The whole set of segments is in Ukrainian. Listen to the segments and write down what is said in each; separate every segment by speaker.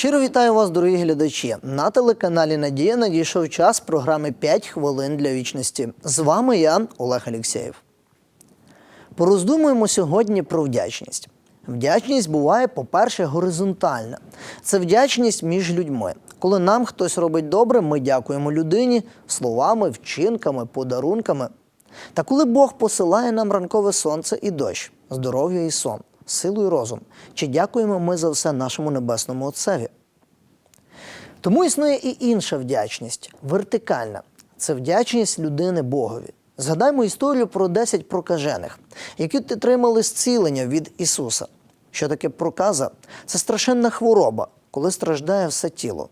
Speaker 1: Щиро вітаю вас, дорогі глядачі. На телеканалі Надія надійшов час програми «5 хвилин для вічності. З вами я, Олег Алєксєєв. Пороздумуємо сьогодні про вдячність. Вдячність буває, по-перше, горизонтальна. Це вдячність між людьми. Коли нам хтось робить добре, ми дякуємо людині словами, вчинками, подарунками. Та коли Бог посилає нам ранкове сонце і дощ, здоров'я і сон, силу і розум, чи дякуємо ми за все нашому небесному Отцеві? Тому існує і інша вдячність вертикальна. Це вдячність людини Богові. Згадаймо історію про 10 прокажених, які отримали зцілення від Ісуса. Що таке проказа? Це страшенна хвороба, коли страждає все тіло.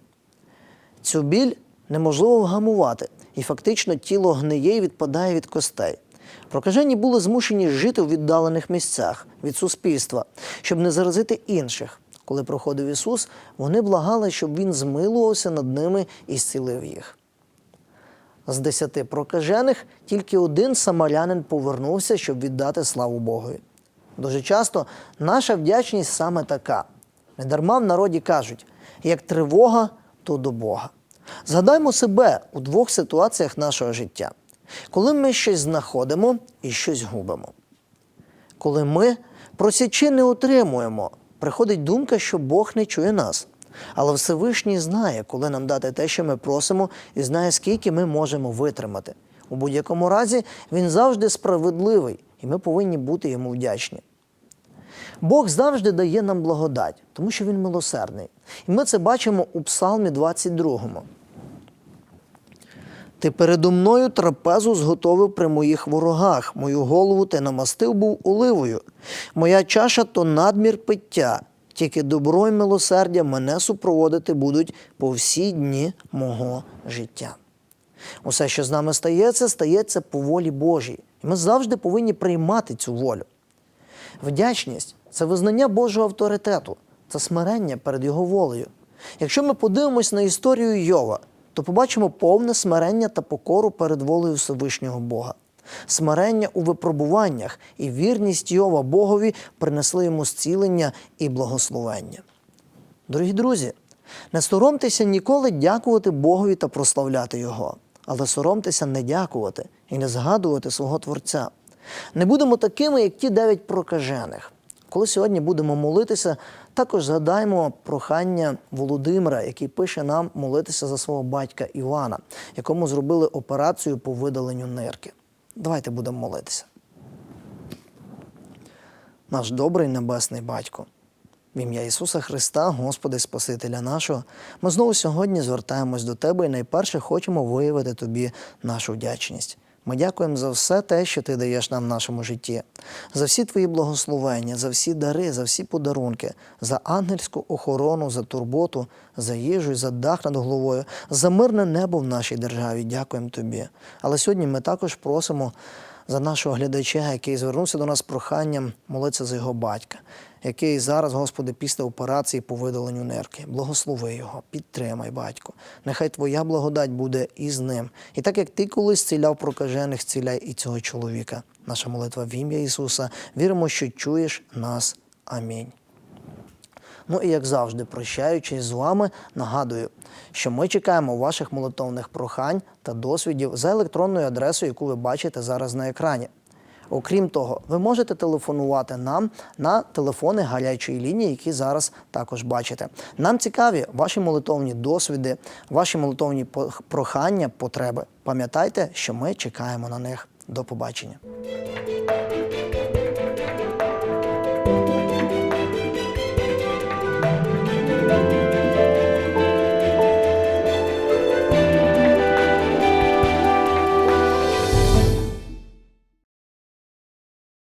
Speaker 1: Цю біль неможливо вгамувати, і фактично тіло гниє і відпадає від костей. Прокажені були змушені жити у віддалених місцях від суспільства, щоб не заразити інших. Коли проходив Ісус, вони благали, щоб Він змилувався над ними і зцілив їх. З десяти прокажених тільки один самарянин повернувся, щоб віддати славу Богові. Дуже часто наша вдячність саме така. Недарма в народі кажуть, як тривога, то до Бога. Згадаймо себе у двох ситуаціях нашого життя, коли ми щось знаходимо і щось губимо. Коли ми просячи не отримуємо, приходить думка, що Бог не чує нас. Але Всевишній знає, коли нам дати те, що ми просимо, і знає, скільки ми можемо витримати. У будь-якому разі він завжди справедливий, і ми повинні бути йому вдячні. Бог завжди дає нам благодать, тому що Він милосердний. І ми це бачимо у Псалмі 22. Ти передо мною трапезу зготовив при моїх ворогах, мою голову ти намастив був оливою. Моя чаша то надмір пиття, тільки добро й милосердя мене супроводити будуть по всі дні мого життя. Усе, що з нами стається, стається по волі Божій. І ми завжди повинні приймати цю волю. Вдячність це визнання Божого авторитету, це смирення перед Його волею. Якщо ми подивимось на історію Йова, то побачимо повне смирення та покору перед волею Всевишнього Бога. Смирення у випробуваннях і вірність Йова Богові принесли йому зцілення і благословення. Дорогі друзі, не соромтеся ніколи дякувати Богові та прославляти Його, але соромтеся не дякувати і не згадувати свого Творця. Не будемо такими, як ті дев'ять прокажених. Коли сьогодні будемо молитися, також згадаємо прохання Володимира, який пише нам молитися за свого батька Івана, якому зробили операцію по видаленню нирки. Давайте будемо молитися. Наш добрий небесний батько. В ім'я Ісуса Христа, Господи Спасителя нашого, ми знову сьогодні звертаємось до Тебе і найперше хочемо виявити Тобі нашу вдячність. Ми дякуємо за все те, що ти даєш нам в нашому житті, за всі твої благословення, за всі дари, за всі подарунки, за ангельську охорону, за турботу, за їжу, за дах над головою, за мирне небо в нашій державі. Дякуємо тобі. Але сьогодні ми також просимо за нашого глядача, який звернувся до нас з проханням молитися за його батька, який зараз, Господи, після операції по видаленню нерки. Благослови його, підтримай, батько. Нехай Твоя благодать буде із ним. І так як ти колись зціляв прокажених, ціляй і цього чоловіка. Наша молитва в ім'я Ісуса. Віримо, що чуєш нас. Амінь. Ну і як завжди, прощаючись з вами, нагадую, що ми чекаємо ваших молитовних прохань та досвідів за електронною адресою, яку ви бачите зараз на екрані. Окрім того, ви можете телефонувати нам на телефони гарячої лінії, які зараз також бачите. Нам цікаві ваші молитовні досвіди, ваші молитовні прохання, потреби. Пам'ятайте, що ми чекаємо на них. До побачення.